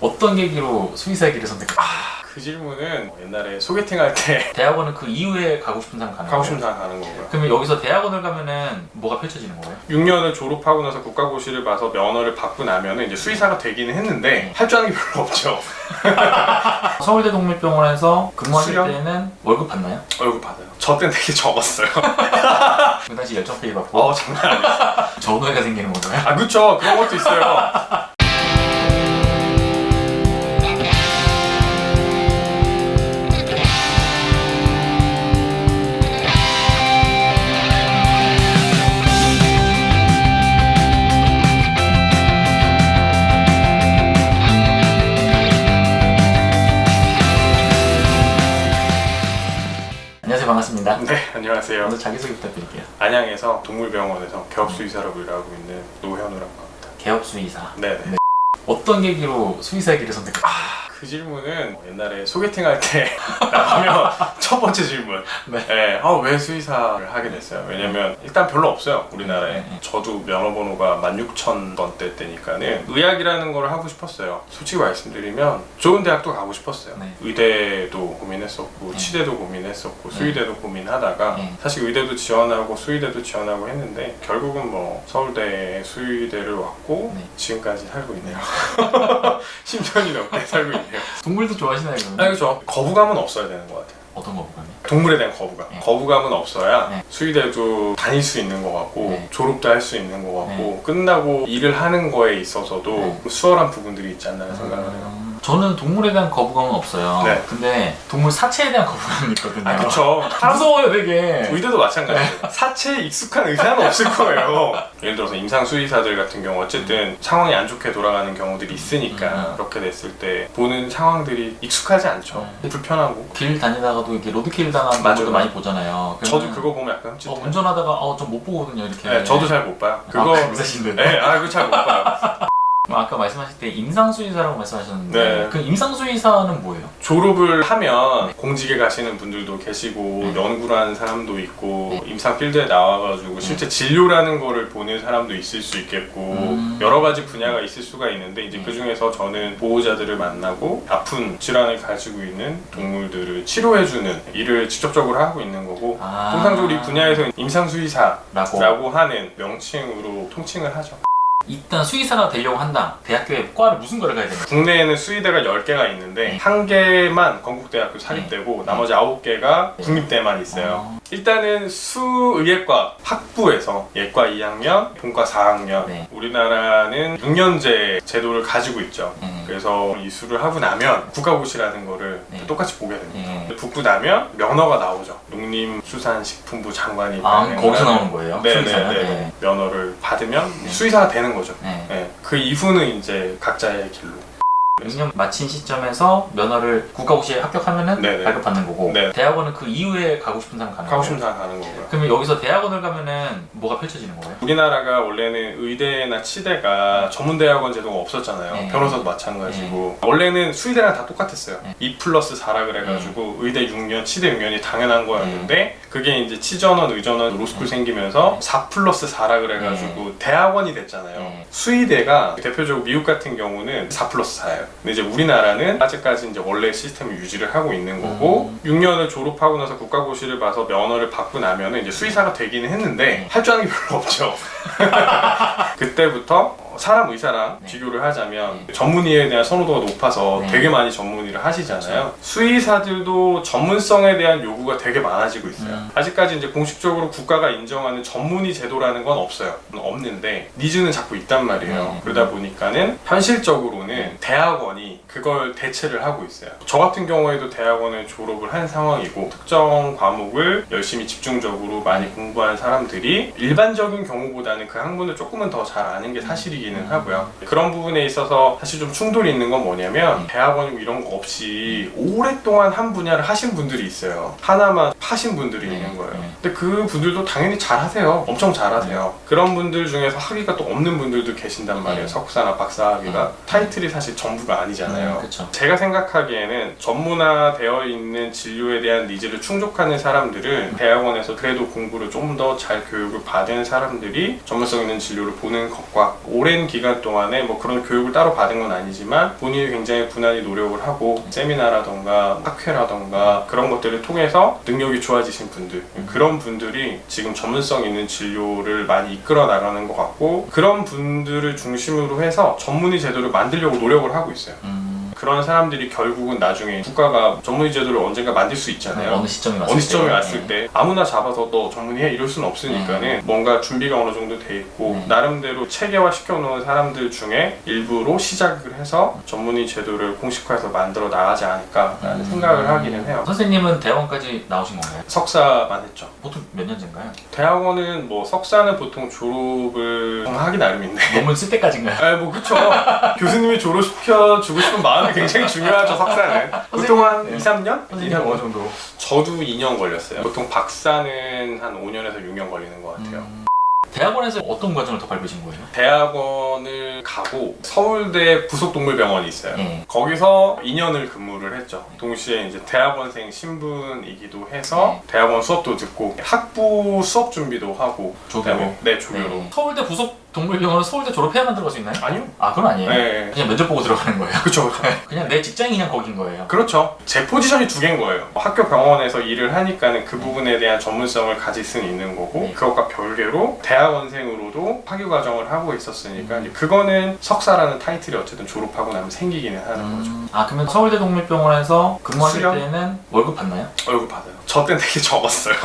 어떤 계기로 수의사 길을 선택했어요? 그 질문은 옛날에 소개팅 할 때 대학원은 그 이후에 가고 싶은 사람 가는 가고 거예요? 싶은 사람 가는 거고요. 그러면 여기서 대학원을 가면은 뭐가 펼쳐지는 거예요? 6년을 졸업하고 나서 국가고시를 봐서 면허를 받고 나면은 이제 수의사가 되기는 했는데 할 줄 아는 게 별로 없죠. 서울대 동물병원에서 근무하실 수련? 때는 월급 받나요? 얼굴 받아요. 저 때는 되게 적었어요. 그 당시 열정 페이 받고 어 장난 아니에요. 전후회가 생기는 건가요? 아 그쵸 그런 것도 있어요. 반갑습니다. 네 안녕하세요. 먼저 자기소개 부탁드릴게요. 안양에서 동물병원에서 개업수의사라고 일하고 있는 노현우라고 합니다. 개업 수의사. 네네. 어떤 계기로 수의사 길을 선택했어요? 그 질문은 옛날에 소개팅 할 때 나가면 첫 번째 질문. 네. 네. 아, 왜 수의사를 하게 됐어요? 왜냐면 일단 별로 없어요. 우리나라에. 네, 네. 저도 면허번호가 16,000번대 때니까는 의학이라는 걸 하고 싶었어요. 솔직히 말씀드리면 좋은 대학도 가고 싶었어요. 네. 의대도 고민했었고 네. 치대도 고민했었고 네. 수의대도 고민하다가 네. 사실 의대도 지원하고 수의대도 지원하고 했는데 결국은 뭐 서울대 수의대를 왔고 네. 지금까지 살고 있네요. 10년이 넘게 살고 있네요. 동물도 좋아하시나요 그러면? 아 그렇죠. 거부감은 없어야 되는 것 같아요. 어떤 거부감이? 동물에 대한 거부감. 네. 거부감은 없어야 네. 수의대도 다닐 수 있는 것 같고 네. 졸업도 할 수 있는 것 같고 끝나고 일을 하는 거에 있어서도 네. 수월한 부분들이 있지 않나 생각을 해요. 음, 저는 동물에 대한 거부감은 없어요. 네. 근데 동물 사체에 대한 거부감은 있거든요. 아 그쵸. 무서워요 되게. 의대도 마찬가지예요. 사체에 익숙한 의사는 없을 거예요. 예를 들어서 임상 수의사들 같은 경우 어쨌든 상황이 안 좋게 돌아가는 경우들이 있으니까 음. 그렇게 됐을 때 보는 상황들이 익숙하지 않죠. 네. 불편하고. 길 다니다가도 이렇게 로드킬 당하는 맞아요. 분들도 많이 보잖아요. 저도 그거 보면 약간. 어, 운전하다가 어, 좀 못 보거든요 이렇게. 네, 저도 잘 못 봐요. 그거 그거 아, 의사신데. 네, 아 그거 잘 못 봐요. 아까 말씀하실 때 임상수의사라고 말씀하셨는데 네. 그 임상수의사는 뭐예요? 졸업을 하면 공직에 가시는 분들도 계시고 네. 연구를 하는 사람도 있고 임상 필드에 나와가지고 실제 진료라는 거를 보는 사람도 있을 수 있겠고 음. 여러 가지 분야가 있을 수가 있는데 이제 네. 그 중에서 저는 보호자들을 만나고 아픈 질환을 가지고 있는 동물들을 치료해주는 일을 직접적으로 하고 있는 거고 아. 통상적으로 이 분야에서 임상수의사라고 라고. 하는 명칭으로 통칭을 하죠. 일단 수의사가 되려고 한다. 대학교에 과를 무슨 과를 가야 되나요? 국내에는 수의대가 10개가 있는데 네. 한 개만 건국대학교 사립대고 나머지 9개가 네. 국립대만 있어요. 어, 일단은 수의예과 학부에서 예과 2학년, 본과 4학년 네. 우리나라는 6년제 제도를 가지고 있죠. 네. 그래서 이수를 하고 나면 국가고시라는 거를 네. 똑같이 보게 됩니다. 네. 붙고 나면 면허가 나오죠. 농림수산식품부 장관이 아 거기서 나오는 거예요? 네네네 수의사는? 네. 면허를 받으면 네. 수의사가 되는 거죠. 네. 네. 그 이후는 이제 각자의 길로. 6년 마친 시점에서 면허를 국가고시에 합격하면은 네네. 발급받는 거고 네. 대학원은 그 이후에 가고 싶은 사람 가는 가고 거예요? 싶은 사람 가는 거고요. 그러면 여기서 대학원을 가면은 뭐가 펼쳐지는 거예요? 우리나라가 원래는 의대나 치대가 전문대학원 제도가 없었잖아요. 네. 변호사도 마찬가지고. 원래는 수의대랑 다 똑같았어요. 네. 2 플러스 4라 그래가지고 의대 6년, 치대 6년이 당연한 거였는데 네. 그게 이제 치전원, 의전원, 로스쿨 생기면서 4 플러스 4라 그래가지고 대학원이 됐잖아요. 네. 수의대가 대표적으로 미국 같은 경우는 4 플러스 4예요. 근데 이제 우리나라는 아직까지 이제 원래 시스템을 유지를 하고 있는 거고 음. 6년을 졸업하고 나서 국가고시를 봐서 면허를 받고 나면은 이제 수의사가 되기는 했는데 네. 할줄 아는 게 별로 없죠. 그때부터 사람 의사랑 네. 비교를 하자면 전문의에 대한 선호도가 높아서 네. 되게 많이 전문의를 하시잖아요. 수의사들도 전문성에 대한 요구가 되게 많아지고 있어요. 음. 아직까지 이제 공식적으로 국가가 인정하는 전문의 제도라는 건 없어요. 없는데 니즈는 자꾸 있단 말이에요. 네. 그러다 보니까는 현실적으로는 대학원이 그걸 대체를 하고 있어요. 저 같은 경우에도 대학원을 졸업을 한 상황이고 특정 과목을 열심히 집중적으로 많이 공부한 사람들이 일반적인 경우보다는 그 학문을 조금은 더 잘 아는 게 사실이기는 음. 하고요. 그런 부분에 있어서 사실 좀 충돌이 있는 건 뭐냐면 음. 대학원이고 이런 거 없이 오랫동안 한 분야를 하신 분들이 있어요. 하나만 파신 분들이 네. 있는 거예요. 네. 근데 그 분들도 당연히 잘하세요. 엄청 잘하세요. 그런 분들 중에서 학위가 또 없는 분들도 계신단 말이에요. 네. 석사나 박사 학위가 타이틀이 사실 전부가 아니잖아요. 있잖아요. 그쵸. 제가 생각하기에는 전문화되어 있는 진료에 대한 니즈를 충족하는 사람들은 대학원에서 그래도 공부를 좀 더 잘 교육을 받은 사람들이 전문성 있는 진료를 보는 것과 오랜 기간 동안에 뭐 그런 교육을 따로 받은 건 아니지만 본인이 굉장히 분한히 노력을 하고 세미나라던가 학회라던가 그런 것들을 통해서 능력이 좋아지신 분들 그런 분들이 지금 전문성 있는 진료를 많이 이끌어 나가는 것 같고 그런 분들을 중심으로 해서 전문의 제도를 만들려고 노력을 하고 있어요. 음, 그런 사람들이 결국은 나중에 국가가 전문의 제도를 언젠가 만들 수 있잖아요. 어느 시점에 왔을 어느 시점에 때. 왔을 네. 때 아무나 잡아서 너 전문의해 이럴 수는 없으니까는 뭔가 준비가 어느 정도 돼 있고 네. 나름대로 체계화 시켜놓은 사람들 중에 일부로 시작을 해서 전문의 제도를 공식화해서 만들어 나가지 않을까라는 음. 생각을 하기는 해요. 선생님은 대학원까지 나오신 건가요? 석사만 했죠. 보통 몇 년째인가요? 대학원은 뭐 석사는 보통 졸업을 하기 나름인데. 논문 쓸 때까지인가요? 아, 뭐 그쵸. 교수님이 졸업시켜 주고 싶은 마음 이 굉장히 중요하죠. 석사는. 보통 한 네. 2, 3년? 선생님 어느 정도? 저도 2년 걸렸어요. 보통 박사는 한 5년에서 6년 걸리는 것 같아요. 음, 대학원에서 어떤 과정을 더 밟으신 거예요? 대학원을 가고 서울대 부속동물병원이 있어요. 네. 거기서 2년을 근무를 했죠. 동시에 이제 대학원생 신분이기도 해서 대학원 수업도 듣고 학부 수업 준비도 하고 조교로? 그다음에- 네, 조교로. 네. 서울대 부속 동물병원은 서울대 졸업해야만 들어갈 수 있나요? 아니요. 아 그건 아니에요. 네. 그냥 면접 보고 들어가는 거예요. 그쵸. 그냥 내 직장이 그냥 거긴 거예요. 그렇죠. 제 포지션이 두 개인 거예요. 학교 병원에서 일을 하니까는 그 부분에 대한 전문성을 가질 수는 있는 거고 네. 그것과 별개로 대학원생으로도 학위 과정을 하고 있었으니까 이제 그거는 석사라는 타이틀이 어쨌든 졸업하고 나면 생기기는 하는 거죠. 음, 아 그러면 서울대 동물병원에서 근무하실 수련? 때는 월급 받나요? 월급 받아요. 저 때는 되게 적었어요.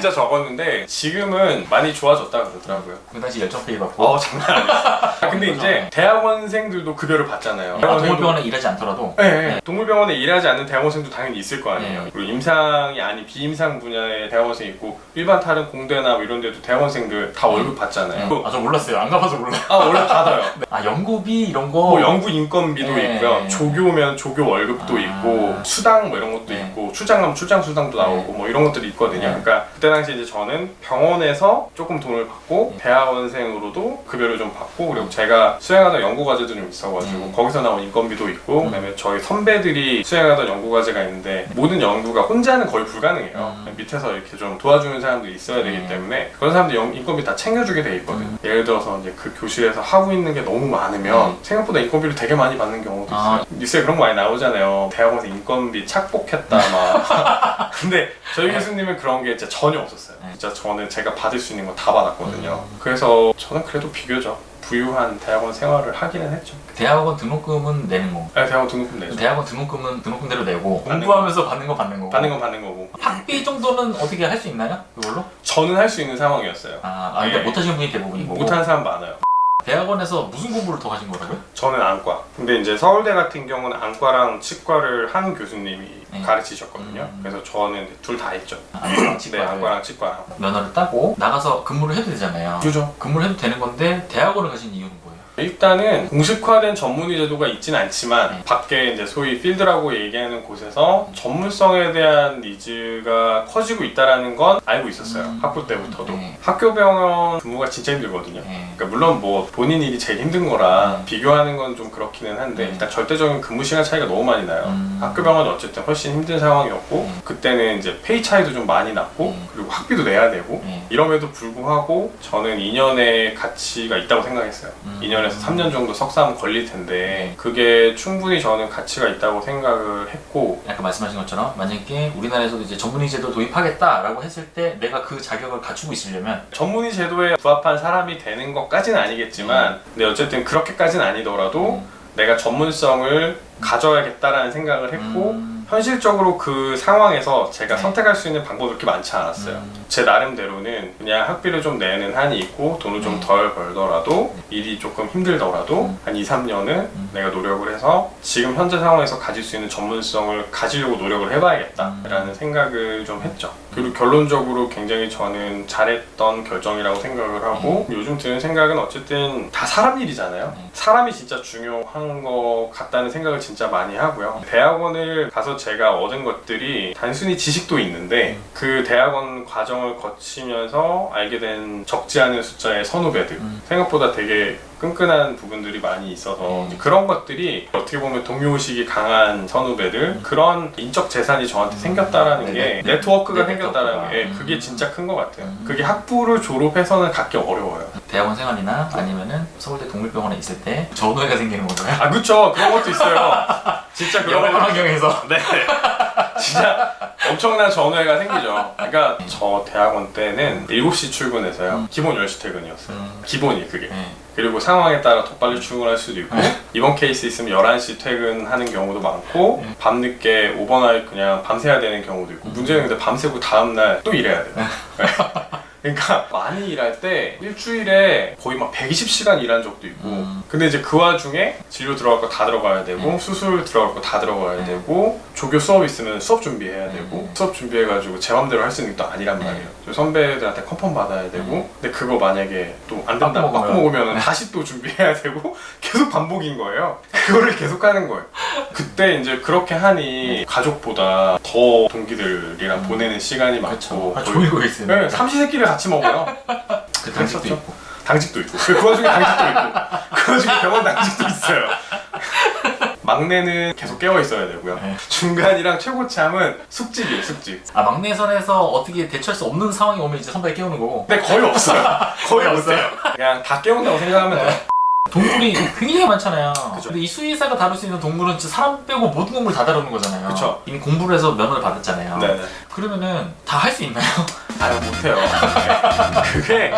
진짜 적었는데 지금은 많이 좋아졌다 그러더라고요. 그 당시 열정 페이 받고 어 장난 아니었어. 근데 이제 대학원생들도 급여를 받잖아요. 아, 동물병원에 일하지 않더라도 네, 네. 동물병원에 일하지 않는 대학원생도 당연히 있을 거 아니에요. 네. 그리고 임상이 아닌 비임상 분야의 대학원생 있고 일반 다른 공대나 뭐 이런 데도 대학원생들 다 월급 받잖아요. 그- 아저 몰랐어요. 안 가봐서 몰라. 아 원래 받아요. 아 연구비 이런 거. 뭐 연구 인건비도 네. 있고요. 조교면 조교 월급도 아. 있고 수당 뭐 이런 것도 네. 있고 출장하면 출장 수당도 나오고 뭐 이런 것들이 있거든요. 네. 그러니까 그때 당시 이제 저는 병원에서 조금 돈을 받고 네. 대학원생으로도 급여를 좀 받고 그리고 제가 수행하던 연구 과제도 좀 있어가지고 음. 거기서 나온 인건비도 있고 음. 그다음에 저희 선배들이 수행하던 연구 과제가 있는데 모든 연구가 혼자는 거의 불가능해요. 음. 밑에서 이렇게 좀 도와주는 사람들이 있어야 되기 음. 때문에 그런 사람들 연- 인건비 다 챙겨주게 돼 있거든요. 음. 예를 들어서 이제 그 교실에서 하고 있는 게 너무 많으면 음. 생각보다 인건비를 되게 많이 받는 경우도 있어요. 아. 뉴스에 그런 거 많이 나오잖아요. 대학원에서 인건비 착복했다 막. 근데 저희 네. 교수님은 그런 게 진짜 전혀 없었어요. 네. 진짜 저는 제가 받을 수 있는 거 다 받았거든요. 음. 그래서 저는 그래도 비교적 부유한 대학원 생활을 하기는 했죠. 대학원 등록금은 내는 거. 아, 대학원 등록금 내죠. 대학원 등록금은 등록금대로 내고 받는 공부하면서 받는 거 받는 거고. 받는 건 받는 거고. 학비 정도는 어떻게 할 수 있나요? 그걸로? 저는 할 수 있는 상황이었어요. 아, 아 근데 네. 못하시는 분이 대부분이고. 못하는 사람 많아요. 대학원에서 무슨 공부를 더 하신 거라고요? 저는 안과. 근데 이제 서울대 같은 경우는 안과랑 치과를 한 교수님이 네. 가르치셨거든요. 음. 그래서 저는 둘 다 했죠. 안과랑 네, 치과를 안과랑 치과랑. 면허를 따고 나가서 근무를 해도 되잖아요. 그죠. 근무를 해도 되는 건데 대학원을 가신 이유는 뭐예요? 일단은 공식화된 전문의 제도가 있진 않지만 네. 밖에 이제 소위 필드라고 얘기하는 곳에서 전문성에 대한 니즈가 커지고 있다라는 건 알고 있었어요. 음. 학부 때부터도. 네. 학교 병원 근무가 진짜 힘들거든요. 네. 그러니까 물론 뭐 본인 일이 제일 힘든 거라 음. 비교하는 건 좀 그렇기는 한데 음. 일단 절대적인 근무 시간 차이가 너무 많이 나요. 음. 학교 병원이 어쨌든 훨씬 힘든 상황이었고 음. 그때는 이제 페이 차이도 좀 많이 났고 음. 그리고 학비도 내야 되고 네. 이럼에도 불구하고 저는 2년의 가치가 있다고 생각했어요. 음. 2년에서 3년 정도 석사하면 걸릴 텐데 그게 충분히 저는 가치가 있다고 생각을 했고 아까 말씀하신 것처럼 만약에 우리나라에서도 이제 전문의 제도 도입하겠다라고 했을 때 내가 그 자격을 갖추고 있으려면 전문의 제도에 부합한 사람이 되는 것까지는 아니겠지만 근데 어쨌든 그렇게까지는 아니더라도 음. 내가 전문성을 가져야겠다라는 생각을 했고 음. 현실적으로 그 상황에서 제가 네. 선택할 수 있는 방법이 그렇게 많지 않았어요. 음. 제 나름대로는 그냥 학비를 좀 내는 한이 있고 돈을 좀 음. 덜 벌더라도 일이 조금 힘들더라도 음. 한 2, 3년은 음. 내가 노력을 해서 지금 현재 상황에서 가질 수 있는 전문성을 가지려고 노력을 해봐야겠다라는 음. 생각을 좀 했죠. 그리고 결론적으로 굉장히 저는 잘했던 결정이라고 생각을 하고 요즘 드는 생각은 어쨌든 다 사람 일이잖아요. 음. 사람이 진짜 중요한 것 같다는 생각을 진짜 많이 하고요. 대학원을 가서 제가 얻은 것들이 단순히 지식도 있는데 그 대학원 과정을 거치면서 알게 된 적지 않은 숫자의 선후배들 음. 생각보다 되게 끈끈한 부분들이 많이 있어서 음. 그런 것들이 어떻게 보면 동료의식이 강한 선후배들 그런 인적 재산이 저한테 생겼다라는 음. 게 네네. 네트워크가 네, 생겼다라는. 게 음. 그게 진짜 큰 것 같아요. 음. 그게 학부를 졸업해서는 갖기 어려워요. 대학원 생활이나 아니면은 서울대 동물병원에 있을 때 전우회가 생기는 건가요? 아 그쵸 그런 것도 있어요. 진짜 그런 여러 거 환경에서 네. 진짜 엄청난 전회가 생기죠. 그러니까 저 대학원 때는 7시 출근해서요. 음. 기본 10시 퇴근이었어요. 음. 기본이 그게. 네. 그리고 상황에 따라 더 빨리 출근할 수도 있고 이번 케이스 있으면 11시 퇴근하는 경우도 많고 네. 밤늦게 오버나잇 그냥 밤새야 되는 경우도 있고 음. 문제는 근데 밤새고 다음날 또 일해야 돼요. 네. 그러니까 많이 일할 때 일주일에 거의 막 120시간 일한 적도 있고 음. 근데 이제 그 와중에 진료 들어갈 거 다 들어가야 되고 음. 수술 들어갈 거 다 들어가야 음. 되고 조교 수업 있으면 수업 준비해야 되고 음. 수업 준비해가지고 제 맘대로 할 수 있는 게 또 아니란 음. 말이에요 저 선배들한테 컨펌 받아야 되고 근데 그거 만약에 또 안 된다 바꿔. 먹으면 다시 또 준비해야 되고 계속 반복인 거예요 그거를 계속 하는 거예요 그때 이제 그렇게 하니 가족보다 더 동기들이랑 음. 보내는 시간이 많고 아, 거의- 조이고 있으면 네, 삼시세끼를 같이 먹어요. 그 당직도 그랬었죠. 있고. 당직도 있고. 그 와중에 당직도 있고. 그 와중에 병원 당직도 있어요. 막내는 계속 깨어 있어야 되고요. 네. 중간이랑 최고참은 숙직이에요 숙직. 아 막내 선에서 어떻게 대처할 수 없는 상황이 오면 이제 선배 깨우는 거고. 근데 거의 없어요. 거의 거의 없어요. 그냥 다 깨운다고 생각하면 돼요 동물이 굉장히 많잖아요. 그죠. 근데 이 수의사가 다룰 수 있는 동물은 진짜 사람 빼고 모든 동물 다 다루는 거잖아요. 그쵸. 이미 공부를 해서 면허를 받았잖아요. 네네 그러면은 다 할 수 있나요? 아유 못해요 그게